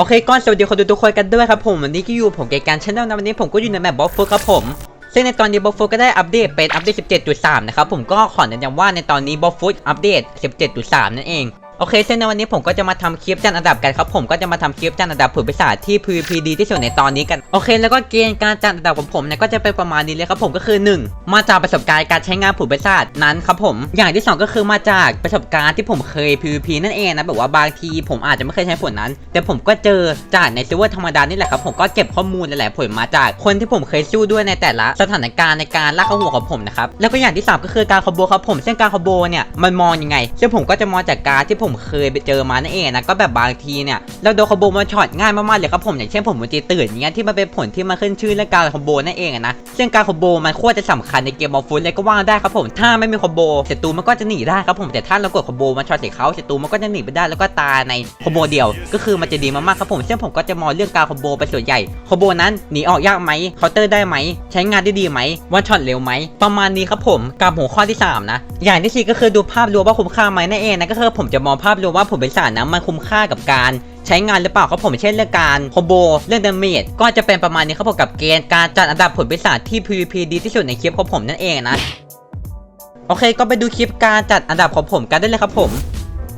โอเคก่อนสวัสดีคนดูทุกคนกันด้วยครับผมวันนี้ก็อยู่ผมเกการชแนลนะวันนี้ผมก็อยู่ในแมปบอฟฟูครับผม ซึ่งในตอนนี้บอฟฟูก็ได้อัปเดตเป็นอัปเดต 17.3 นะครับผมก็ขอแนะนำว่าในตอนนี้บอฟฟูอัปเดต 17.3 นั่นเอง โอเคซึ่งในวันนี้ผมก็จะมาทำคลิปจัดอันดับกันครับผมก็จะมาทำคลิปจัดอันดับผลปีศาจที่ PVP ดีที่สุดในตอนนี้กันโอเค แล้วก็เกณฑ์การจัดอันดับของผมเนี่ยก็จะเป็นประมาณนี้เลยครับผมก็คือ 1 มาจากประสบการณ์การใช้งานผลปีศาจนั้นครับผมอย่างที่ 2 ก็คือมาจากประสบการณ์ที่ผมเคย PVP นั่นเองนะแบบว่าบางทีผมอาจจะไม่เคยใช้ผลนั้น แต่ผมก็เจอจากในเซิร์ฟเวอร์ธรรมดานี่แหละครับผมก็เก็บข้อมูลหลายๆผลมาจากคนที่ผมเคยสู้ด้วยในแต่ละสถานการณ์ในการลากข้าหัวของผมนะครับแล้วก็อย่างที่สามก็คือการคอมโบครับผมซึ่งการคอมโบเนี่ยมันมองยังไงซึ่งผมก็จะมองจากการที่ผมเคยไปเจอมานั่นเองนะก็แบบบางทีเนี่ยเราโดนคอมโบมาช็อตง่ายมากๆเลยครับผมอย่างเช่นผมมันจีตื่นอย่างเงี้ยที่มันเป็นผลที่มาขึ้นชื่อเรื่องการคอมโบนั่นเองนะซึ่งการคอมโบมันโคตรจะสำคัญในเกมบอลฟุตเลยก็ว่าได้ครับผมถ้าไม่มีคอมโบศัตรูมันก็จะหนีได้ครับผมแต่ถ้าเรากดคอมโบมาช็อตใส่เขาศัตรูมันก็จะหนีไปได้แล้วก็ตายในคอมโบเดียว ก็คือมันจะดีมากๆครับผมซึ่งผมก็จะมองเรื่องการคอมโบเป็นส่วนใหญ่คอมโบนั้นหนีออกยากไหมเคาน์เตอร์ได้ไหมใช้งานได้ดีไหมวันช็อตเร็วไหมประมาณนี้ครับผมกับหัวข้อที่สามนะ อย่างที่สี่ก็คือดูภาพรวมว่าคุ้มค่าไหมนั่นเองนะก็คือผมจะมองภาพรวมว่าผลเป็นสารนะมันคุ้มค่ากับการใช้งานหรือเปล่าครับผมเช่นเรื่องการคอมโบเรื่องดาเมจก็จะเป็นประมาณนี้ครับผมกับเกณฑ์การจัดอันดับผลเป็นศารที่ PVP ดีที่สุดในคลิปของผมนั่นเองนะโอเค ก็ไปดูคลิปการจัดอันดับของผมกันได้เลยครับผม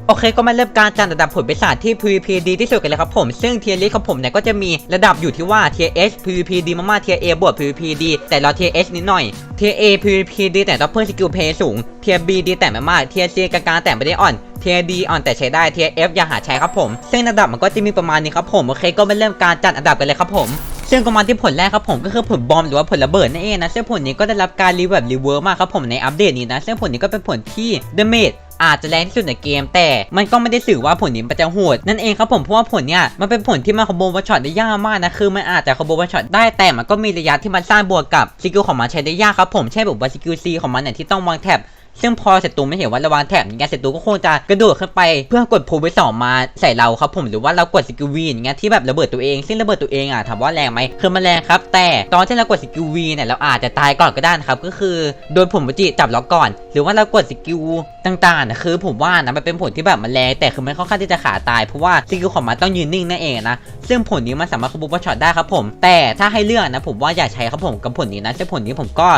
โอเคก็มาเริ่มการจัดอันดับผลปีศาจที่ PVP ดีที่สุดกันเลยครับผม ซึ่งเทียร์ลิสของผมเนี่ยก็จะมีระดับอยู่ที่ว่าเทียร์ S PVP ดีมากๆเทียร์ A บวก PVP ดีแต่เราเทียร์ S นิดหน่อยเทียร์ A PVP ดีแต่ต้องเพิ่มสกิลเพย์สูงเทียร์ B ดีแต่ไม่มากเทียร์ C กลางๆแต่ไม่ได้อ่อนเทียร์ D อ่อนแต่ใช้ได้เทียร์ F อย่าหาใช้ครับผม ซึ่งระดับมันก็จะมีประมาณนี้ครับผมโอเคก็มาเริ่มการจัดอันดับกันเลยครับผมซึ่งก็มาที่ผลแรกครับผมก็คือผลบอมหรือว่าผลระเบิดนั่นเองนะซึ่งผลนี้ก็ได้รับการรีแบบรีเวิร์มากครับผมในอัปเดตนี้นะซึ่งผลนี้ก็เป็นผลที่ดเมจ อาจจะแรงที่สุดในเกม แต่มันก็ไม่ได้สื่อว่าผลนี้มันจะโหดนั่นเองครับผมเพราะว่าผลเนี่ยมันเป็นผลที่มาคอมโบวันช็อตได้ยากมากนะคือมันอาจจะคอมโบวันช็อตได้แต่มันก็มีระยะที่มันสร้างบวกกับสกิลของมันใช้ได้ยากครับผมเช่นแบบว่าสกิลซีของมันเนี่ยที่ต้องวางแท็บ ซึ่งพอศัตรูไม่เห็นว่าราวางแถบอย่างเงี้ยศัตรูก็คงจะกระโดดขึ้นไป เพื่อกดพูไปสองมาใส่เราครับผมหรือว่าเรากดสกิลวีอย่างเงี้ยที่แบบระเบิดตัวเองซึ่งระเบิดตัวเองอะถามว่าแรงไหมคือมันแรงครับแต่ตอนที่เรากดสกิลวีเนี่ยเราอาจจะตายก่อนก็ได้นะครับก็คือโดนผมปจิจับล็อกก่อน หรือว่าเรากดสกิลต่างๆนะคือผมว่านะมันเป็นผลที่แบบมันแรงแต่คือมันค่อนข้างที่จะขาตายเพราะว่าสกิลของมันต้องยืนนิ่งนั่นเองนะซึ่งผลนี้มันสามารถคอมโบช็อตได้ครับผมแต่ถ้าให้เลือกนะผมว่าอย่าใช้ครับผมกับผลนี้นะซึ่งผลนี้ผมก็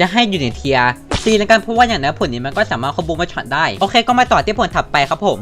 จะให้อยู่ในเทีย ร์ซีแล้วกันเพราะว่าอย่างนั้นผลนี้มันก็สามารถคอมโบมาช็อตได้ โอเคก็มาต่อที่ผลถัดไปครับผม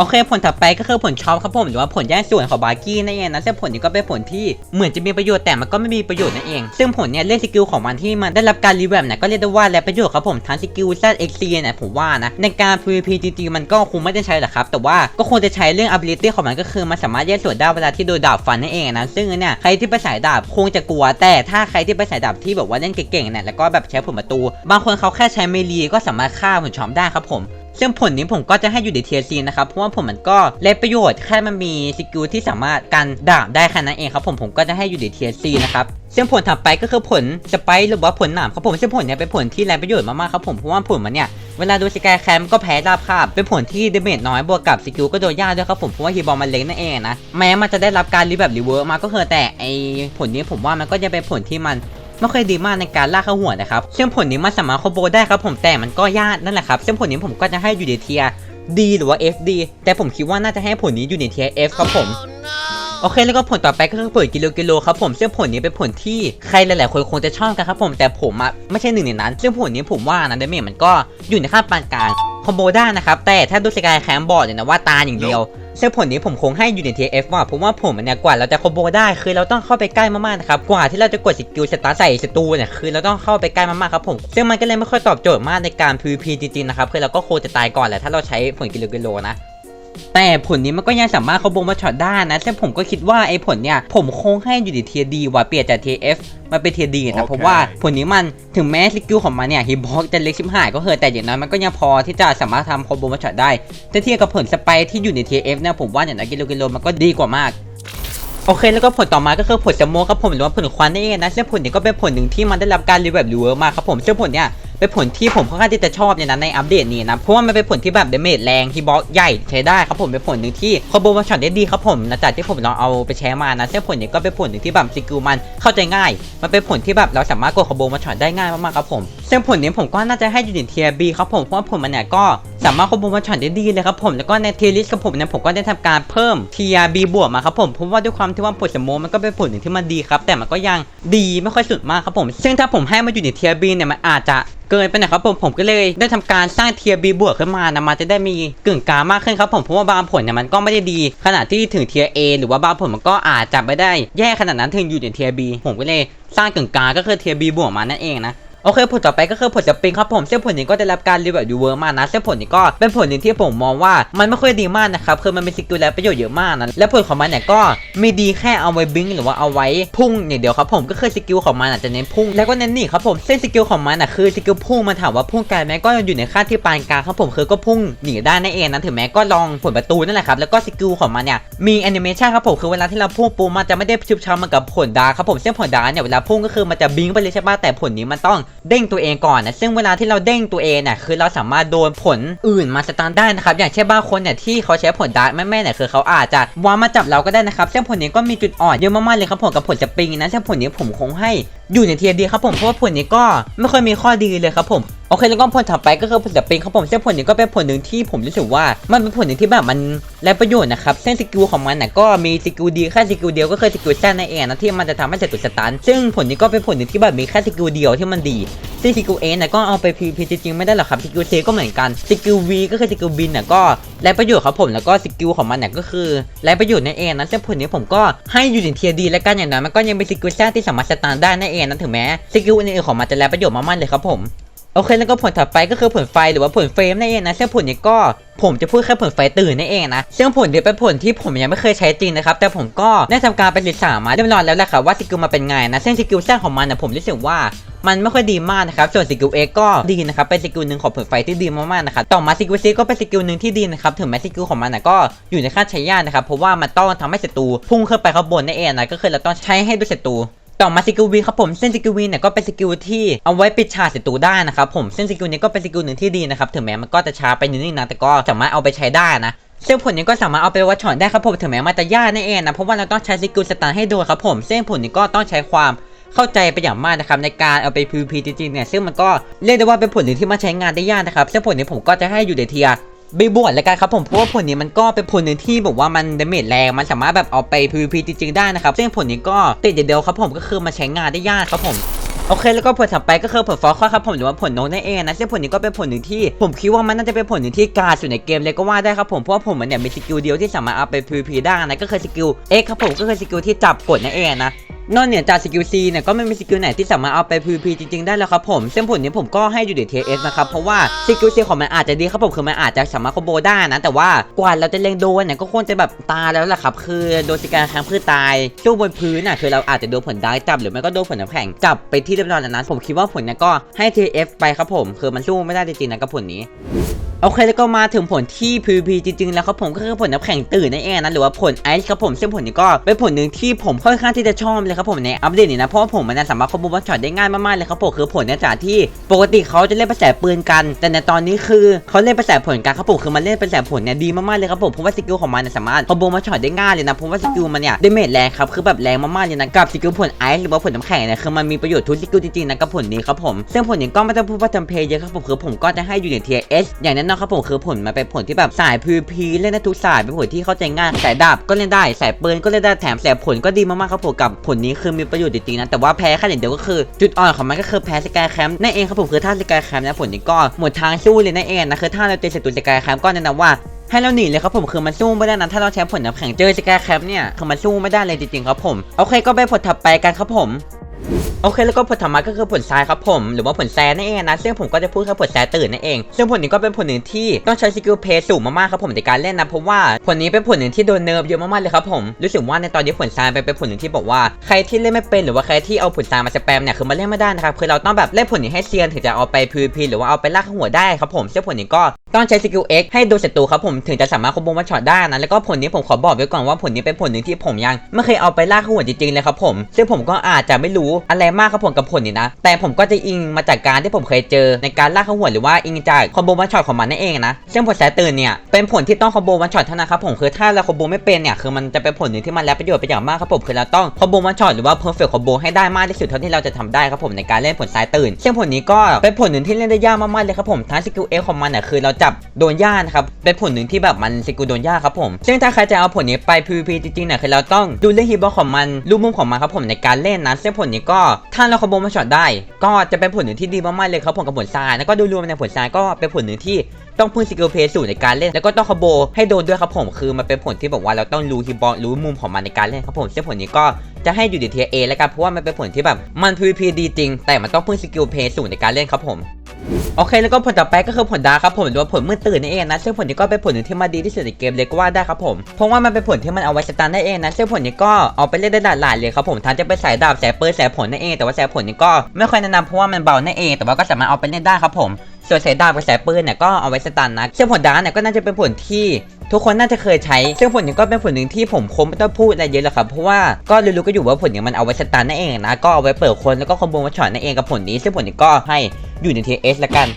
โอเคผลถัดไปก็คือผลช็อปครับผมหรือว่าผลแยกส่วนของบาร์กี้นั่นเองนะซึ่งผลนี้ก็เป็นผลที่เหมือนจะมีประโยชน์แต่มันก็ไม่มีประโยชน์นั่นเอง ซึ่งผลเนี่ยเล่นสกิลของมันที่มันได้รับการรีแวมเนี่ยก็เรียกได้ว่าและประโยชน์ครับผมทั้งสกิล ZXC เอ็กซีเนี่ยผมว่านะในการ PVP จริงๆมันก็คงไม่ได้ใช้หรอกครับแต่ว่าก็ควรจะใช้เรื่อง ability ของมันก็คือมันสามารถแยกส่วนได้เวลาที่โดนดาบฟันนั่นเองนะซึ่งเนี่ยใครที่ไปสายดาบคงจะกลัว แต่ถ้าใครที่ไปสายดาบที่แบบว่าเล่นเก่งๆเนี่ยแล้วก็แบบใช้ผลประตู บางคนเขาแค่ใช้เมลีก็สามารถฆ่าผลช็อปได้ครับผม ซึ่งผลนี้ผมก็จะให้อยู่ในเทียร์ซีนะครับ เพราะว่าผมมันก็เล่นประโยชน์แค่มันมีสกิลที่สามารถกันดาบได้แค่นั้นเองครับผมผมก็จะให้อยู่ในเทียร์ซีนะครับซึ่งผลถัดไปก็คือผลสไปหรือว่าผลหนามครับผมซึ่งผลเนี้ยเป็นผลที่แรงประโยชน์มากๆครับผมเพราะว่าผลมันเนี่ยเวลาดนสกายแคมก็แพ้ราบคาบเป็นผลที่เดเมจน้อยบวกกับสกิลก็โดนยากด้วยครับผมเพราะว่าฮีบอลมันเล็กนั่นเองนะแม้มันจะได้รับการรีแบบรีเวิร์มาก็คือแต่ไอผลนี้ผมว่ามันก็จะเป็นผลที่มัน ไม่ค่อยดีมากในการลากเข้าหัวนะครับซึ่งผลนี้มันสามารถคอโบได้ครับผมแต่มันก็ยากนั่นแหละครับซึ่งผลนี้ผมก็จะให้อยู่ในเทียร์ D หรือว่า FD แต่ผมคิดว่าน่าจะให้ผลนี้อยู่ในเทียร์ F ครับผมโอเคแล้วก็ผลต่อไปก็คือผลกิโลกิโลครับผมซึ่งผลนี้เป็นผลที่ใครหลายๆคนคงจะชอบกันครับผมแต่ผมอะไม่ใช่หนึ่งในนั้น ซึ่งผลนี้ผมว่านะเดเมจมันก็อยู่ในค่าปานกลาง คอมโบได้นะครับ แต่ถ้าดูสกายแคมบอดเนี่ยนะว่าตาอย่างเดียวซึ่งผลนี้ผมคงให้อยู่ใน TF ว่ะเพราะว่าผมเนี่ยกว่าเราจะคอมโบได้คือเราต้องเข้าไปใกล้มากๆนะครับกว่าที่เราจะกดสกิลสตาร์ใส่ศัตรูเนี่ยคือเราต้องเข้าไปใกล้มากๆครับผมซึ่งมันก็เลยไม่ค่อยตอบโจทย์มากในการ PVP จริงๆนะครับคือเราก็โคจะตายก่อนแหละถ้าเราใช้ผลกิโลกิโลนะ แต่ผลนี้มันก็ยังสามารถคอมโบมาช็อตได้นะซึ่งผมก็คิดว่าไอ้ผลเนี่ย ผมคงให้อยู่ในเทียดีว่ะเปลี่ยนจาก TF มาเป็นเทียดีนะโอเคเพราะว่าผลนี้มันถึงแม้สกิลของมันเนี่ยฮิบบ็อกจะเล็กชิบหายก็เถอะแต่อย่างน้อยมันก็ยังพอที่จะสามารถทำคอมโบมาช็อตได้ถ้าเทียบกับผลสไปร์ที่อยู่ใน TF เนี่ยผมว่าอย่างน้อยกิโลกิโลมันก็ดีกว่ามากโอเคแล้วก็ผลต่อมาก็คือผลสโมกครับผมหรือว่าผลควันนั่นเองนะซึ่งผลนี้ก็เป็นผลหนึ่งที่มันได้รับการรีแบบรีเวิร์มากครับผมซึ่งผลเนี่ย เป็นผลที่ผมค่อนข้างที่จะชอบเนี่ยนะในอัปเดตนี้นะเพราะว่ามันเป็นผลที่แบบเดเมจแรงที่บล็อกใหญ่ใช้ได้ครับผมเป็นผลหนึ่งที่คอมโบมาช็อตได้ดีครับผมนะจากที่ผมลองเอาไปใช้มานะซึ่งผลนี้ก็เป็นผลหนึ่งที่แบบสกิลมันเข้าใจง่าย มันเป็นผลที่แบบเราสามารถกดคอมโบมาช็อตได้ง่ายมากๆครับผมซึ่งผลนี้ผมก็น่าจะให้อยู่ในเทียบีครับผมเพราะว่าผลมันเนี่ยก็สามารถควบคุมวันช็อตได้ดีเลยครับผมแล้วก็ในเทียลิสกับผมเนี่ยผมก็ได้ทำการเพิ่มเทียบีบวกมาครับผมเพราะว่าด้วยความที่ว่าผลสมมมันก็เป็นผลหนึ่งที่มันดีครับแต่มันก็ยังดีไม่ค่อยสุดมากครับผม ซึ่งถ้าผมให้มันอยู่ในเทียบีเนี่ยมันอาจจะเกินไปหนะครับผมผมก็เลยได้ทำการสร้างเทียบีบวกขึ้นมานะมันจะได้มีกึ่งกลางมากขึ้นครับผมเพราะว่าบางผลเนี่ยมันก็ไม่ได้ดี ขนาดที่ถึงเทียเอหรือว่าบางผลมันก็อาจจะไม่ได้แย่ขนาดนั้นถึงอยู่ในเทียบีผมก็เลยสร้างกึ่งกลางก็คือเทียบีบวกมานั่นเองนะ โอเคผลต่อไปก็คือผลสปริงครับผมซึ่งผลนี้ก็ได้รับการรีวิวอยู่เวอร์มากนะซึ่งผลนี้ก็เป็นผลหนึ่งที่ผมมองว่ามันไม่ค่อยดีมากนะครับคือมันมีสกิลและประโยชน์เยอะมากนะและผลของมันเนี่ยก็มีดีแค่เอาไว้บิงหรือว่าเอาไว้พุ่งอย่างเดียวครับผมก็คือสกิลของมันอาจจะเน้นพุ่งแล้วก็เน้นหนีครับผมซึ่งสกิลของมันอะคือสกิลพุ่งมันถามว่าพุ่งไกลไหมก็อยู่ในค่าที่ปานกลางครับผมคือก็พุ่งหนีได้นั่นเองนะถึงแม้ก็ลองผลประตูนั่นแหละครับแล้วก็สกิลของมันเนี่ยมีแอนิเมชันครับผมคือเวลาที่เราพุ่งปูมันจะไม่ได้ชุบช้ำเหมือนกับผลดาครับผมซึ่งผลดาเนี่ยเวลาพุ่งก็คือมันจะบิงไปเลยใช่ปะแต่ผลนี้มันต้องเด้งตัวเองก่อนนะซึ่งเวลาที่เราเด้งตัวเองเนี่ยคือเราสามารถโดนผลอื่นมาสตาร์ได้นะครับอย่างเช่นบางคนเนี่ยที่เขาใช้ผลดาร์กแม่ๆเนี่ยคือเขาอาจจะวางมาจับเราก็ได้นะครับซึ่งผลนี้ก็มีจุดอ่อนเยอะมากๆเลยครับผมกับผลสปริงนะซึ่งผลนี้ผมคงให้ อยู่ในเทียร์ดีครับผมเพราะว่าผลนี้ก็ไม่ค่อยมีข้อดีเลยครับผมโอเคแล้วก็ผลถัดไปก็คือผลสปริงครับผมซึ่งผลนี้ก็เป็นผลหนึ่งที่ผมรู้สึกว่ามันเป็นผลหนึ่งที่แบบมันและประโยชน์นะครับเส้นสกิลของมันน่ะก็มีสกิลดีแค่สกิลเดียวก็คือสกิลแซนในเองนะที่มันจะทำให้เสร็จตุสตันซึ่งผลนี้ก็เป็นผลหนึ่งที่แบบมีแค่สกิลเดียวที่มันดีซึ่งสกิลเอน่ะก็เอาไปพีพีจริงไม่ได้หรอกครับสกิลเซก็เหมือนกันสกิลวีก็คือสกิลบินน่ะก็และประโยชน์ครับผมแล้วก็สกิลของมันนะก็คือและประโยชน์ในเองนะซึ่งผลนี้ผมก็ให้อยู่ในเทียร์ดีและกันอย่างนั้นมันก็ยังเป็นสกิลแซนที่สามารถสตาร์ได้นั่นเองนะถึงแม้สกิลอื่นๆของมันจะและประโยชน์มากๆเลยครับผมโอเคแล้วก็ผลถัดไปก็คือผลไฟหรือว่าผลเฟรมนั่นเองนะซึ่งผลนี้ก็ผมจะพูดแค่ผลไฟตื่นนั่นเองนะซึ่งผลนี้เป็นผลที่ผมยังไม่เคยใช้จริงนะครับแต่ผมก็ได้ทำการไปศึกษามาเรียบร้อยแล้วแหละครับว่าสกิลมาเป็นไงนะซึ่งสกิลแรกของมันนะผมรู้สึกว่ามันไม่ค่อยดีมากนะครับ ส่วนสกิลเอก็ดีนะครับ เป็นสกิลหนึ่งของผลไฟที่ดีมากๆนะครับ ต่อมาสกิลซีก็เป็นสกิลหนึ่งที่ดีนะครับ ถึงแม้สกิลของมันนะก็อยู่ในขั้นใช้ยากนะครับ เพราะว่ามันต้องทำให้ศัตรูพุ่งขึ้นไปข้างบนนั่นเองนะ ก็คือเราต้องใช้ให้ด้วยศัตรู ต่อมาสกิลวีครับผมเส้นสกิลวีเนี่ยก็เป็นสกิลที่เอาไว้ปิดฉากศัตรูได้นะครับผมเส้นสกิลนี้ก็เป็นสกิลหนึ่งที่ดีนะครับถึงแม้มันก็จะช้าไปนิดนึงนะแต่ก็สามารถเอาไปใช้ได้นะซึ่งผลนี้ก็สามารถเอาไปวัดช็อตได้ครับผมถึงแม้มันจะยากนั่นเองนะเพราะว่าเราต้องใช้สกิลสตาร์ให้โดนครับผมซึ่งผลนี้ก็ต้องใช้ความเข้าใจไปอย่างมากนะครับในการเอาไป PVP จริงๆเนี่ยซึ่งมันก็เรียกได้ว่าเป็นผลหนึ่งที่มาใช้งานได้ยากนะครับซึ่งผลนี้ผมก็จะให้อยู่ในเทีย ร์บีบวชแล้วกันครับผมเพราะว่าผลนี้มันก็เป็นผลหนึ่งที่บอกว่ามันดาเมจแรงมันสามารถแบบเอาไป PVP จริงๆได้นะครับซึ่งผลนี้ก็ติดเดียวครับผมก็คือมาใช้งานได้ยากครับผมโอเคแล้วก็ผลถัดไปก็คือผลฟอลคอครับผมหรือว่าผลโนนั่นเองนะซึ่งผลนี้ก็เป็นผลหนึ่งที่ผมคิดว่ามันน่าจะเป็นผลหนึ่งที่การสุดในเกมเลยก็ว่าได้ครับผมเพราะว่าผมมันเนี่ยมีสกิลเดียวที่สามารถเอาไป PVP ได้นะก็คือสกิล X ครับผมก็คือสกิลที่จับกดนั่นเองนะนอกเหนือจากสกิล C เนี่ยก็ไม่มีสกิลไหนที่สามารถเอาไป PVP จริงๆได้แล้วครับผมซึ่งผลนี้ผมก็ให้อยู่ใน TS นะครับเพราะว่าสกิล C ของมันอาจจะดีครับผมคือมันอาจจะสามารถคอมโบได้นะแต่ว่ากว่าเราจะเล็งโดนเนี่ยก็ควรจะแบบตายแล้วแหละครับคือโดนสการแคมพืชตายสู้บนพื้นน่ะคือเราอาจจะโดนผลได้จับหรือไม่ก็โดนผลน้ำแข็งจับไปที่เรียบร้อยแล้วนะผมคิดว่าผลเนี่ยก็ให้ TF ไปครับผมคือมันสู้ไม่ได้จริงๆนะกับผลนี้ โอเคแล้วก็มาถึงผลที่ PVP จริงๆ แล้วครับผมก็คือผลน้ำแข็งตื่นนั่นเองนะหรือว่าผลไอซ์ครับผมซึ่งผลนี้ก็เป็นผลหนึ่งที่ผมค่อนข้างที่จะชอบเลยครับผมในอัปเดตนี้นะเพราะว่าผมมันสามารถคอมโบวันช็อตได้ง่ายมากๆเลยครับผมคือผลเนี่ยจากที่ปกติเขาจะเล่นประแสปืนกัน แต่ในตอนนี้คือเขาเล่นประแสผลกันครับผมคือมันเล่นประแสผลเนี่ยดีมากๆเลยครับผมเพราะว่าสกิลของมันเนี่ยสามารถคอมโบวันช็อตได้ง่ายเลยนะเพราะว่าสกิลมันเนี่ยไดาเมจแรงครับคือแบบแรงมากๆเลยนะกับสกิลผลไอซ์หรือว่าผลน้ำแข็งเนี่ยคือมันมีประโยชน์ทุกสกิลจริงๆนะกับผลนี้ครับผมซึ่งผลนี้ก็ไม่ต้องพูดว่าจำเพย์เยอะครับผมคือผมก็จะให้อยู่ในเทียร์เอสอย่างแน่นอนครับผมคือผลมันเป็นผลที่แบบสาย PVP เล่นได้ทุกสายเป็นผลที่เข้าใจง่ายสายดาบก็เล่นได้สายปืนก็เล่นได้แถมสายผลก็ดีมากๆครับผมกับผลนี้คือมีประโยชน์จริงๆนะแต่ว่าแพ้แค่อย่างเดียวก็คือจุดอ่อนของมันก็คือแพ้สกายแคมป์นั่นเองครับผมคือถ้าสกายแคมป์นะผลนี้ก็หมดทางสู้เลยนั่นเองนะคือถ้าเราเจอศัตรูสกายแคมป์ก็แนะนำว่าให้เราหนีเลยครับผมคือมันสู้ไม่ได้นะถ้าเราใช้ผลน้ำแข็งเจอสกายแคมป์เนี่ยคือมันสู้ไม่ได้เลยจริงๆครับผมโอเคก็ไปผลถัดไปกันครับผม โอเคแล้วก็ผลธรรมะก็คือผลทรายครับผม หรือว่าผลแซนนั่นเองนะซึ่งผมก็จะพูดแค่ผลแซตื่นนั่นเอง ซึ่งผลนี้ก็เป็นผลหนึ่งที่ต้องใช้สกิลเพย์สูงมากๆครับผมในการเล่นนะเพราะว่าผลนี้เป็นผลหนึ่งที่โดนเนิร์ฟเยอะมากๆเลยครับผมรู้สึกว่าในตอนนี้ผลทรายเป็นผลหนึ่งที่บอกว่าใครที่เล่นไม่เป็นหรือว่าใครที่เอาผลทรายมาสแปมเนี่ยคือมาเล่นไม่ได้นะครับคือเราต้องแบบเล่นผลนี้ให้เซียนถึงจะเอาไป PVP หรือว่าเอาไปลากหัวได้ครับผมซึ่งผลนี้ก็ ต้องใช้สกิล X ให้โดนศัตรูครับผมถึงจะสามารถคอมโบวันช็อตได้นะแล้วก็ผลนี้ผมขอบอกไว้ก่อนว่าผลนี้เป็นผลหนึ่งที่ผมยังไม่เคยเอาไปลากหัวจริงๆเลยครับผมซึ่งผมก็อาจจะไม่รู้อะไรมากครับผมกับผลนี้นะ แต่ผมก็จะอิงมาจากการที่ผมเคยเจอในการล่าข้าหัวหรือว่าอิงจากคอมโบวันช็อตของมันนั่นเองนะซึ่งผลสายตื่นเนี่ยเป็นผลที่ต้องคอมโบวันช็อตเท่านั้นครับผมคือถ้าเราคอมโบไม่เป็นเนี่ยคือมันจะเป็นผลหนึ่งที่มันแล้วประโยชน์เป็นอย่างมากครับผมคือเราต้องคอมโบวันช็อตหรือว่าเพอร์เฟคคอมโบให้ได้มากที่สุดเท่าที่เราจะทำได้ครับผมในการเล่นผลสายตื่นซึ่งผลนี้ก็เป็นผลหนึ่งที่เล่นได้ยากมากๆเลยครับผมทั้งสกิลเอของมันเนี่ยคือเราจับโดนย่านะครับเป็นผลหนึ่งที่แบบมันสกิลโดนย่าครับผม ซึ่งถ้าใครจะเอาผลนี้ไป PVP จริงๆเนี่ยคือเราต้องดูเรื่องฮีบอของมันรูปมุมของมันครับผมในการเล่นนะซึ่งผลนี้ก็ถ้าเราคอมโบมาช็อตได้ ก็จะเป็นผลหนึ่งที่ดีมากๆเลยครับผมกับผลทรายแล้วก็ดูรวมในผลทรายก็เป็นผลหนึ่งที่ต้องพึ่งสกิลเพย์สูตรในการเล่น แล้วก็ต้องคอมโบให้โดนด้วยครับผมคือมันเป็นผลที่บอกว่าเราต้องรู้ฮีบอลรู้มุมของมันในการเล่นครับผมซึ่งผลนี้ก็จะให้อยู่ในเทียเอแล้วกันเพราะว่ามันเป็นผลที่แบบมัน PVP ดีจริง แต่มันต้องพึ่งสกิลเพย์สูตรในการเล่นครับผม โอเคแล้วก็ผลต่อไปก็คือผลดาครับผมหรือว่าผลมืดตื่นนั่นเองนะซึ่งผลนี้ก็เป็นผลหนึ่งที่มาดีที่สุดในเกมเลยก็ว่าได้ครับผมเพราะว่ามันเป็นผลที่มันเอาไว้สตาร์ได้เองนะซึ่งผลนี้ก็เอาไปเล่นได้หลายเลยครับผมทั้งจะเป็นสายดาบสายปืนสายผลนั่นเอง แต่ว่าสายผลนี้ก็ไม่ค่อยแนะนำเพราะว่ามันเบานั่นเอง แต่ว่าก็สามารถเอาไปเล่นได้ครับผมส่วนสายดาบกับสายปืนเนี่ยก็เอาไว้สตาร์นะซึ่งผลดาเนี่ยก็น่าจะเป็นผลที่ทุกคนน่าจะเคยใช้ ซึ่งผลนี้ก็เป็นผลหนึ่งที่ผมคงไม่ต้องพูดอะไรเยอะหรอกครับ เพราะว่าก็รู้ๆก็อยู่ว่าผลนี้มันเอาไว้สตาร์นั่นเองนะ ก็เอาไว้เปิดคนแล้วก็คอมโบมาช็อตนั่นเองกับผลนี้ ซึ่งผลนี้ก็ให้ อยู่ในทีเอสละกัน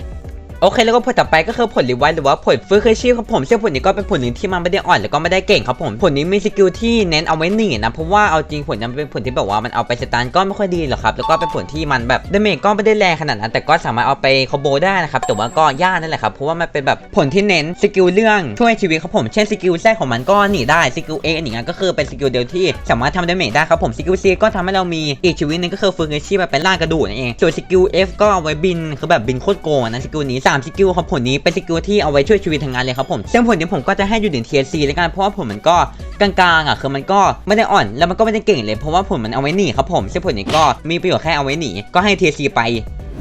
โอเคแล้วก็ผลต่อไปก็คือผลรีไวท์หรือว่าผลฟื้นคืนชีพครับผมซึ่งผลนี้ก็เป็นผลหนึ่งที่มันไม่ได้อ่อนแล้วก็ไม่ได้เก่งครับผมผลนี้มีสกิลที่เน้นเอาไว้หนีนะเพราะว่าเอาจริงผลนี้นเป็นผลที่แบบว่ามันเอาไปสตาร์ก็ไม่ค่อยดีหรอกครับแล้วก็เป็นผลที่มันแบบดาเมจก็ไม่ได้แรงขนาดนั้นแต่ก็สามารถเอาไปคอโบได้นะครับแต่ว่าก็ยากนั่นแหละครับเพราะว่ามันเป็นแบบผลที่เน้นสกิลเรื่องช่วยชีวิตครับผมเช่นสกิลแทรกของมันก็หนีได้สกิลเอหนีงั้นก็คือเป็นสกิลเดียวที่สามารถทำดาเมจได้ครับผมสกิลซีก็ทำให้เรามีอีกชีวิตนึงก็คือฟื้นคืนชีพแบบเป็นร่ากระดูกนั่นเองส่วนสกิลเอฟก็เอาไว้บินคือแบบบินโคตรโกงนะสกิลนี้สามสกิลของผลนี้เป็นสกิลที่เอาไว้ช่วยชีวิตทางงานเลยครับผมซึ่งผลนี้ผมก็จะให้อยู่ถึงเทียร์ซีแล้วกันเพราะว่าผมมันก็กลางๆอะคือมันก็ไม่ได้อ่อนแล้วมันก็ไม่ได้เก่งเลยเพราะว่าผลมันเอาไว้หนีครับผมซึ่งผลนี้ก็มีประโยชน์แค่เอาไว้หนีก็ให้เทียร์ซีไป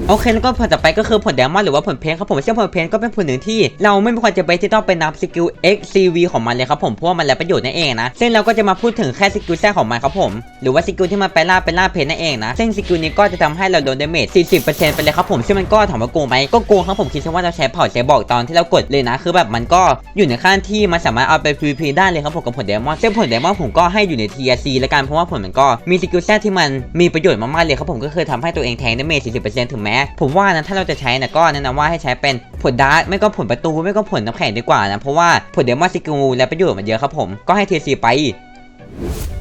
โอเคแล้วก็ผลต่อไปก็คือผลเดมอนหรือว่าผลเพนครับผมซึ่งผลเพนก็เป็นผลหนึ่งที่ เราไม่มความจำเป็นที่ต้องไปนับสกิล XCV ของมันเลยครับผมเพราะว่ามันแล้วประโยชน์นั่นเองนะซึ่งเราก็จะมาพูดถึงแค่สกิลแท้ของมันครับผม หรือว่าสกิลที่มันไปล่าเป็นล่าเพนนั่นเองนะซึ่งสกิลนี้ก็จะทำให้เราโดนเดเมจ40%ไปเลยครับผมซึ่งมันก็ถามว่าโกงไหมก็โกงครับผมคิดว่าเราใช้เผาใช้บอกตอนที่เรากดเลยนะคือแบบมันก็อยู่ในขั้นที่มันสามารถเอาไป PVP ได้เลยครับผมกับผลเดมอนซึ่งผลเดมอนผมก็ให้อยู่ใน TRC แล้วกันเพราะว่าผลมันก็มีสกิลแท้ที่มันมีประโยชน์มากๆเลยครับผมก็คือทำให้ตัวเองแทงดเมจ40%ถึงแม้ผมว่านะถ้าเราจะใช้นะก็แนะนำว่าให้ใช้เป็นผลดาร์ไม่ก็ผลประตูไม่ก็ผลน้ำแข็งดีกว่านะเพราะว่าผลเดมอนสกิลและประโยชน์มันเยอะครับผมก็ให้เทซีไป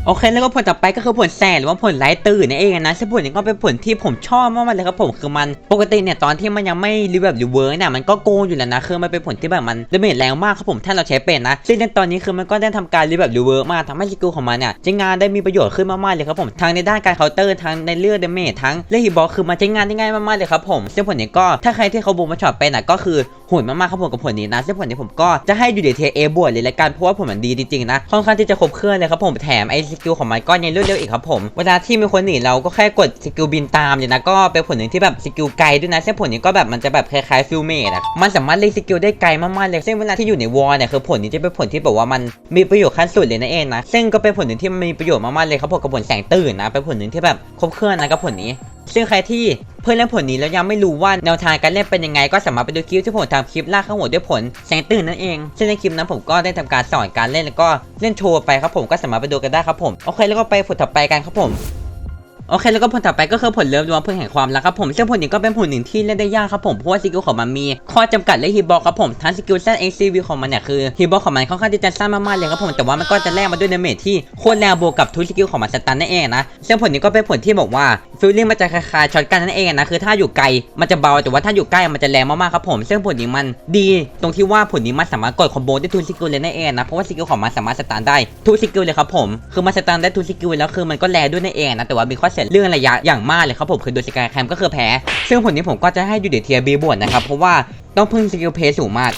โอเคแล้วก็ผลต่อไปก็คือผลแสนหรือว่าผลไร้ตื่นนั่นเองนะซึ่งผลนี้ก็เป็นผลที่ผมชอบมากๆเลยครับผมคือมันปกติเนี่ยตอนที่มันยังไม่รีแบบรีเวิร์กเนี่ยมันก็โกงอยู่แล้วนะคือมันเป็นผลที่แบบมันดาเมจแรงมากครับผมถ้าเราใช้เป็นนะซึ่งในตอนนี้คือมันก็ได้ทำการรีแบบรีเวิร์กมากทำให้สกิลของมันเนี่ยใช้งานได้มีประโยชน์ขึ้นมากๆเลยครับผมทั้งในด้านการเคาน์เตอร์ทั้งในเรื่องดาเมจทั้งเรื่องฮีบอลคือมันใช้งานได้ง่ายมากๆเลยครับผมซึ่งผลนี้ก็ถ้าใครที่เขาบูมมาช็อตเป็นนะก็คือโหดมากๆครับผมกับผลนี้นะซึ่งผลนี้ผมก็จะให้อยู่ในเทเอบวกเลยละกันเพราะว่าผลมันดีจริงๆนะค่อนข้างที่จะครบเครื่องเลยครับผมแถมไอสกิลของมันก็ยังรวดเร็วอีกครับผมเวลาที่มีคนหนีเราก็แค่กดสกิลบินตามเลยนะก็เป็นผลหนึ่งที่แบบสกิลไกลด้วยนะเส้นผลนี้ก็แบบมันจะแบบคล้ายๆฟิลเมดอะมันสามารถเล่นสกิลได้ไกลมากๆเลยซึ่งเวลาที่อยู่ในวอลเนี่ยคือผลนี้จะเป็นผลที่แบบว่ามันมีประโยชน์ขั้นสุดเลยนะเองนะซึ่งก็เป็นผลหนึ่งที่มันมีประโยชน์มากๆเลยครับผมกับผลแสงตื่นนะเป็นผลหนึ่งที่แบบครบเครื่องนะกับผลนี้ ซึ่งใครที่เพื่อนเล่นผลนี้แล้วยังไม่รู้ว่าแนวทางการเล่นเป็นยังไง ก็สามารถไปดูคลิปที่ผมทำคลิปล่าข้างหัวด้วยผลแสงตื่นนั่นเองซึ่งในคลิปนั้นผมก็ได้ทำการสอนการเล่นแล้วก็เล่นโชว์ไปครับผมก็สามารถไปดูกันได้ครับผมโอเคแล้วก็ไปผลถัดไปกันครับผม โอเคแล้วก็ผลต่อไปก็คือผลเลิฟรวมเพื่อแห่งความรักครับผมซึ่งผลนี้ก็เป็นผลหนึ่งที่เล่นได้ยากครับผมเพราะว่าสกิลของมันมีข้อจำกัดและฮีบอลครับผมทั้งสกิลแซดเอ็กซีวีของมันเนี่ยคือฮีบอลของมันค่อนข้างที่จะสั้นมากๆเลยครับผมแต่ว่ามันก็จะแลกมาด้วยเดเมจที่โคตรแรงบวกกับทุกสกิลของมันสตันนั่นเองนะซึ่งผลนี้ก็เป็นผลที่บอกว่าฟิลลิ่งมันจะคล้ายๆช็อตกันนั่นเองนะคือถ้าอยู่ไกลมันจะเบาแต่ว่าถ้าอยู่ใกล้มันจะแรงมากๆครับผมซึ่งผลนี้มันดีตรงที่ว่าผลนี้มันสามารถกดคอมโบได้ทุกสกิลเลยนั่นเองนะเพราะว่าสกิลของมันสามารถสตันได้ทุกสกิลเลยครับผมคือมันสตันได้ทุกสกิลแล้วคือมันก็แรงด้วยนั่นเองนะแต่ว่ามีข้อเสียเรื่องระยะอย่างมากเลยครับผมคือโดยสกายแคมก็คือแพ้ ซึ่งผลนี้ผมก็จะให้อยู่ในเทียบีบวกนะครับเพราะว่าต้องพึ่งสกิลเพย์สูงมาก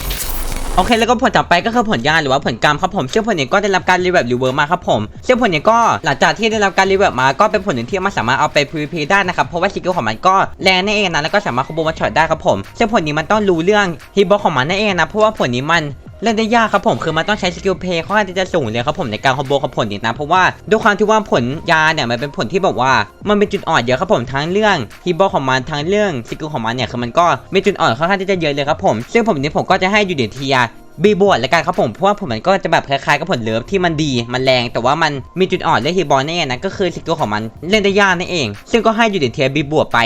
โอเคแล้วก็ผลต่อไปก็คือผลยาหรือว่าผลกรรมครับผมซึ่งผลนี้ก็ได้รับการรีเวิร์บรีเวิร์มาครับผมซึ่งผลนี้ก็หลังจากที่ได้รับการรีเวิร์บมาก็เป็นผลหนึ่งที่มันสามารถเอาไป PVP ได้นะครับเพราะว่าสกิลของมันก็แรงนั่นเองนะแล้วก็สามารถคอมโบมาช็อตได้ครับผมซึ่งผลนี้มันต้องรู้เรื่องฮีบอของมันนั่นเองนะเพราะว่าผลนี้มัน เล่นได้ยากครับผมคือมันต้องใช้สกิลเพย์ค่อนข้างที่จะสูงเลยครับผมในการคอมโบกับผลนี้นะเพราะว่าด้วยความที่ว่าผลยาเนี่ยมันเป็นผลที่แบบว่ามันเป็นจุดอ่อนเยอะครับผมทั้งเรื่องฮีบอของมันทั้งเรื่องสกิลของมันเนี่ยคือมันก็มีจุดอ่อนค่อนข้างที่จะเยอะเลยครับผมซึ่งผมนี้ผมก็จะให้อยู่ในเทียบีบวดแล้วกันครับผมเพราะว่าผมมันก็จะแบบคล้ายๆกับผลเลิฟที่มันดีมันแรง แต่ว่ามันมีจุดอ่อนเรื่องฮีบอลนั่นเองนะก็คือสกิลของมันเล่นได้ยากนั่นเอง ซึ่งก็ให้ยูนิตเทียบีบวกไป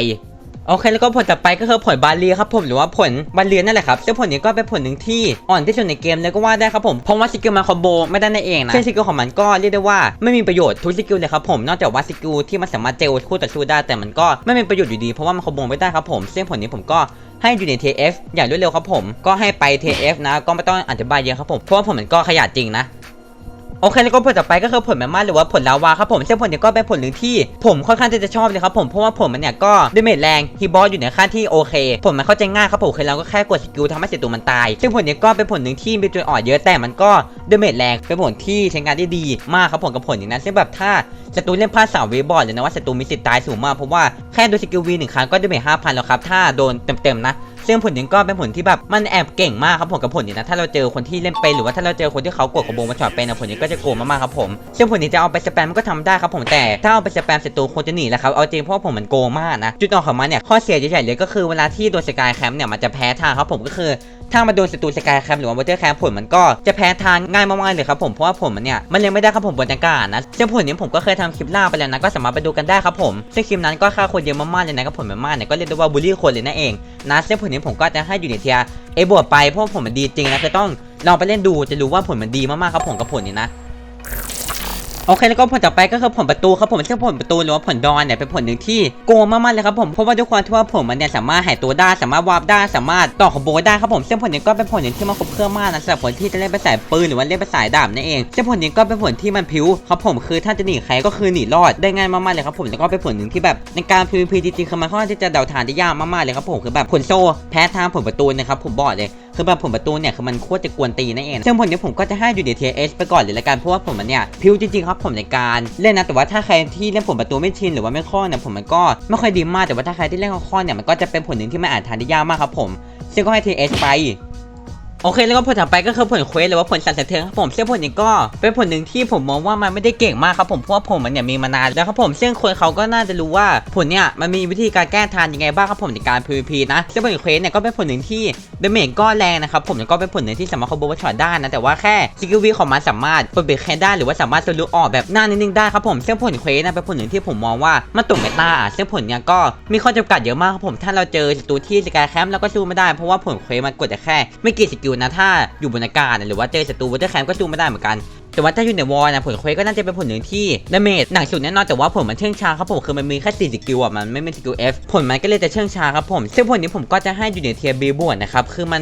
โอเคแล้วก็ผลต่อไปก็คือผลบาเลียครับผมหรือว่าผลบาเลียนั่นแหละครับซึ่งผลนี้ก็เป็นผลหนึ่งที่อ่อนที่สุดในเกมเลยก็ว่าได้ครับผมเพราะว่าสกิลมันคอมโบไม่ได้นั่นเองนะซึ่งสกิลของมันก็เรียกได้ว่าไม่มีประโยชน์ทุกสกิลเลยครับผมนอกจากว่าสกิลที่มันสามารถเจลคู่ต่อสู้ได้แต่มันก็ไม่มีประโยชน์อยู่ดีเพราะว่ามันคอมโบไม่ได้ครับผมซึ่งผลนี้ผมก็ให้อยู่ใน TF อย่างรวดเร็วครับผมก็ให้ไป TF นะก็ไม่ต้องอธิบายเยอะครับผมเพราะว่าผมมันก็ขยันจริงนะ โอเคแล้วก็ผลต่อไปก็คือผลแมมมาหรือว่าผลลาวาครับผมซึ่งผลนี้ก็เป็นผลหนึ่งที่ผมค่อนข้างจะชอบเลยครับผมเพราะว่าผลมันเนี่ยก็ดาเมจแรงฮีบอสอยู่ในขั้นที่โอเค ผลมันเข้าใจง่ายครับผมคือเราก็แค่กดสกิลทำให้ศัตรูมันตาย ซึ่งผลนี้ก็เป็นผลหนึ่งที่มีจุดอ่อนเยอะแต่มันก็ดาเมจแรงเป็นผลที่ใช้งานได้ดีมากครับผมกับผลนี้นะซึ่งแบบถ้าศัตรูเล่นพลาดสาวเวบอร์ดเลยนะว่าศัตรูมีสิทธิ์ตายสูงมากเพราะว่าแค่โดนสกิลวีหนึ่งครั้งก็ดาเมจห้าพันแล้วครับถ้าโดนเต็มๆนะ ซึ่งผลนี้ก็เป็นผลที่แบบมันแอบเก่งมากครับผมกับผลนี้นะถ้าเราเจอคนที่เล่นเป็นหรือว่าถ้าเราเจอคนที่เขากดกระบงมาช็อตเป็นนะผลนี้ก็จะโกงมากๆครับผมซึ่งผลนี้จะเอาไปสแปมมันก็ทำได้ครับผมแต่ถ้าเอาไปสแปมศัตรูควรจะหนีแหละครับเอาจริงเพราะผมมันโกงมากนะจุดอ่อนของมันเนี่ยข้อเสียใหญ่ๆเลยก็คือเวลาที่โดนสกายแคมป์เนี่ยมันจะแพ้ทางครับผมก็คือถ้ามาโดนศัตรูสกายแคมป์หรือว่าวอเตอร์แคมป์ผลมันก็จะแพ้ทางง่ายมากๆเลยครับผมเพราะว่าผลมันเนี่ยมันเลี้ยงไม่ได้ครับผมบนอากาศนะซึ่งผลนี้ผมก็เคยทำคลิปล่าไปแล้วนะก็สามารถไปดูกันได้ครับผมซึ่งคลิปนั้นก็ค่าคนเยอะมากๆเลยนะครับผมมากๆเนี่ยก็เรียกได้ว่าบูลลี่คนเลยนั่นเองนะซึ่งผลนี้ผมก็จะให้อยู่ในเทียเอบวกไปเพราะผลมันดีจริงนะจะต้องลองไปเล่นดูจะรู้ว่าผลมันดีมากๆครับผมกับผลนี้นะ โอเคแล้วก็ผลต่อไปก็คือผลประตูครับผมซึ่งผลประตูหรือว่าผลดอนเนี่ยเป็นผลหนึ่งที่โกงมากๆเลยครับผมเพราะว่าด้วยความที่ว่าผมมันเนี่ยสามารถหายตัวได้สามารถวาร์ปได้สามารถต่อคอมโบได้ครับผมซึ่งผลนี้ก็เป็นผลหนึ่งที่มันครบเครื่องมากนะสำหรับคนที่จะเล่นไปสายปืนหรือว่าเล่นไปสายดาบนั่นเองซึ่งผลนี้ก็เป็นผลที่มันพิ้วครับผมคือถ้าจะหนีใครก็คือหนีรอดได้ง่ายมากๆเลยครับผมแล้วก็เป็นผลหนึ่งที่แบบในการ PVP จริงๆคือมันค่อนข้างที่จะเดาทางได้ยากมากๆเลยครับผมคือแบบผลโซ่แพ้ทางผลประตูนะครับผมบอกเลย คือแบบผมประตูเนี่ยคือมันโคตรจะกวนตีนั่นเองซึ่งผลเนี้ผมก็จะให้อยู่ใน tier S ไปก่อนเลยละกันเพราะว่าผมมันเนี่ยพิวจริงๆครับผมในการเล่นนะแต่ว่าถ้าใครที่เล่นผลประตูไม่ชินหรือว่าไม่คล่องเนี่ยผมมันก็ไม่ค่อยดีมากแต่ว่าถ้าใครที่เล่นคล่องเนี่ยมันก็จะเป็นผลหนึ่งที่ไม่อาจทานได้ยากมากครับผมซึ่งก็ให้ TH ไป โอเคแล้วก็ผลต่อไปก็คือผลเควสหรือว่าผลสั่นสะเทือนครับผมซึ่งผลนี้ก็เป็นผลหนึ่งที่ผมมองว่ามันไม่ได้เก่งมากครับผมเพราะว่าผมมันเนี่ยมีมานานแล้วครับผมซึ่งคนเขาก็น่าจะรู้ว่าผลเนี่ยมันมีวิธีการแก้ทานยังไงบ้างครับผมในการ PVP นะซึ่งผลเควสเนี่ยก็เป็นผลหนึ่งที่เดเมจก็แรงนะครับผมแล้วก็เป็นผลหนึ่งที่สามารถคอมโบวัช็อตได้นะแต่ว่าแค่สกิลวีของมันสามารถเปิดเบรกแคนได้หรือว่าสามารถสลุออกแบบหน้านิดนึงได้ครับผมซึ่งผลเควสเนี่ยเป็นผลหนึ่งที่ผมมองว่ามันตกเมตาซึ่งผลเนี่ยก็มีข้อจำกัดเยอะมากครับผมถ้าเราเจอศัตรูที่สกายแคมป์เราก็สู้ไม่ได้เพราะว่าผลเควสมันกดแต่แค่ไม่กี่สกิลนะถ้าอยู่บนอากาศนะหรือว่าเจอศัตรูวอเตอร์แคมก็สู้ไม่ได้เหมือนกันแต่ว่าถ้าอยู่ในวอลนะผลเควสก็น่าจะเป็นผลหนึ่งที่ดาเมจหนักสุดแน่นอนแต่ว่าผลมันเชื่องช้าครับผมคือมันมีแค่สี่สกิลอะมันไม่มีสกิล F ผลมันก็เลยจะเชื่องช้าครับผมซึ่งผลนี้ผมก็จะให้อยู่ในเทียบีบวกนะครับคือมัน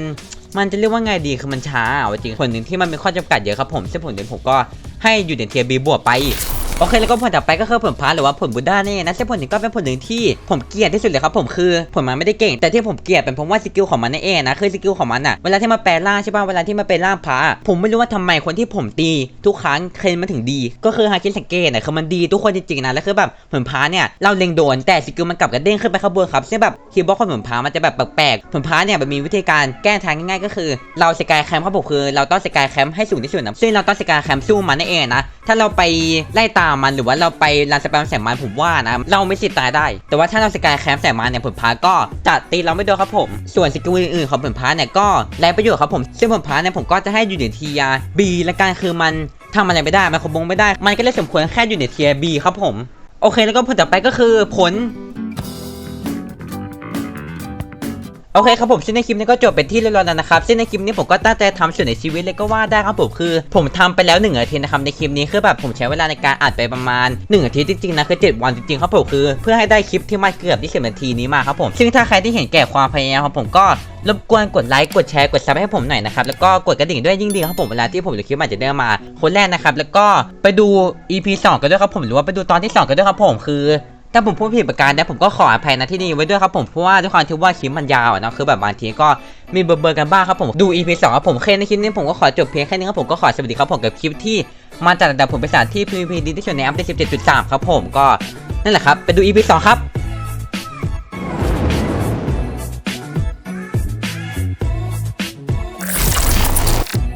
มันจะเรียกว่าไงดีคือมันช้าเอาจริงผลหนึ่งที่มันมีข้อจำกัดเยอะครับผมซึ่งผลนี้ผมก็ให้อยู่ในเทียบีบวกไป โอเคแล้วก็ผลต่อไปก็คือผลพาร์หรือว่าผลบูด้าเนี่ยนะซึ่งผลนี้ก็เป็นผลหนึ่งที่ผมเกลียดที่สุดเลยครับผมคือผลมันไม่ได้เก่ง แต่ที่ผมเกลียดเป็นเพราะว่าสกิลของมันนั่นเองนะคือสกิลของมันอะเวลาที่มาแปลร่างใช่ป่ะเวลาที่มาเป็นร่างพระผมไม่รู้ว่าทำไมคนที่ผมตีทุกครั้งเคลนมันถึงดี ก็คือฮาคิสังเกตนะคือมันดีทุกคนจริงๆนะแล้วคือแบบผลพาเนี่ยเราเล็งโดนแต่สกิลมันกลับกระเด้งขึ้นไปข้างบนครับซึ่งแบบคีย์บอร์ดของผลพามันจะแบบแปลกๆผลพาเนี่ยมันมีวิธีการแก้ทางง่ายๆ ก็คือ เราสกายแคมป์ครับผมคือ เราต้องสกายแคมป์ให้สูงที่สุดนะซึ่งเราต้องสกายแคมป์สู้มันนั่นเองนะถ้าเราไปไล่ตามมันหรือว่าเราไปรันสแปมแสงมันผมว่านะ เราไม่สิทธิ์ตายได้ แต่ว่าถ้าเราสกายแคมป์แสงมันเนี่ยผลพาก็จะตีเราไม่โดนครับผม ส่วนสกิลอื่นๆของผลพาเนี่ยก็ไร้ประโยชน์ครับผม ซึ่งผลพาเนี่ยผมก็จะให้อยู่ในทียาบีและการคือมันทำอะไรไม่ได้มันคอมบงไม่ได้ มันก็เลยสมควรแค่อยู่ในเทียบีครับผม โอเคแล้วก็ผลต่อไปก็คือผล โอเคครับผมซึ่งในคลิปนี้ก็จบเป็นที่เรียบร้อยแล้วนะครับซึ่งในคลิปนี้ผมก็ตั้งใจทำส่วนในชีวิตเลยก็ว่าได้ครับผมคือ ผมทำไปแล้ว1อาทิตย์นะครับในคลิปนี้คือแบบผมใช้เวลาในการอัดไปประมาณ1อาทิตย์จริงๆนะคือ7วันจริงๆครับผมคือ เพื่อให้ได้คลิปที่มาเกือบ20นาทีนี้มาครับผมซึ่งถ้าใครที่เห็นแก่ความพยายามของผมก็รบกวนกดไลค์กดแชร์กดซับให้ผมหน่อยนะครับแล้วก็กดกระดิ่งด้วยยิ่งดีครับผมเวลาที่ผมหรือคลิปอาจจะได้มาคนแรกนะครับแล้วก็ไปดู EP 2กันด้วยครับผมหรือว่าไปดูตอนที่สองกันด้วยครับผมคือ ถ้าผมพูดผิดประการนะผมก็ขออภัยนะที่นี่ไว้ด้วยครับผมเพราะว่าด้วยความที่ว่าคลิปมันยาวนะคือแบบบางทีก็มีเบอร์เบอร์กันบ้างครับผมดู EP 2ครับผมแค่ในคลิปนี้ผมก็ขอจบเพียงแค่นี้ครับผมก็ขอสวัสดีครับผมกับคลิปที่มาจากระดับผมเป็นสารที่ PVP ดีที่สุดในอัปเดต17.3 ครับผมก็นั่นแหละครับไปดู EP 2 ครับ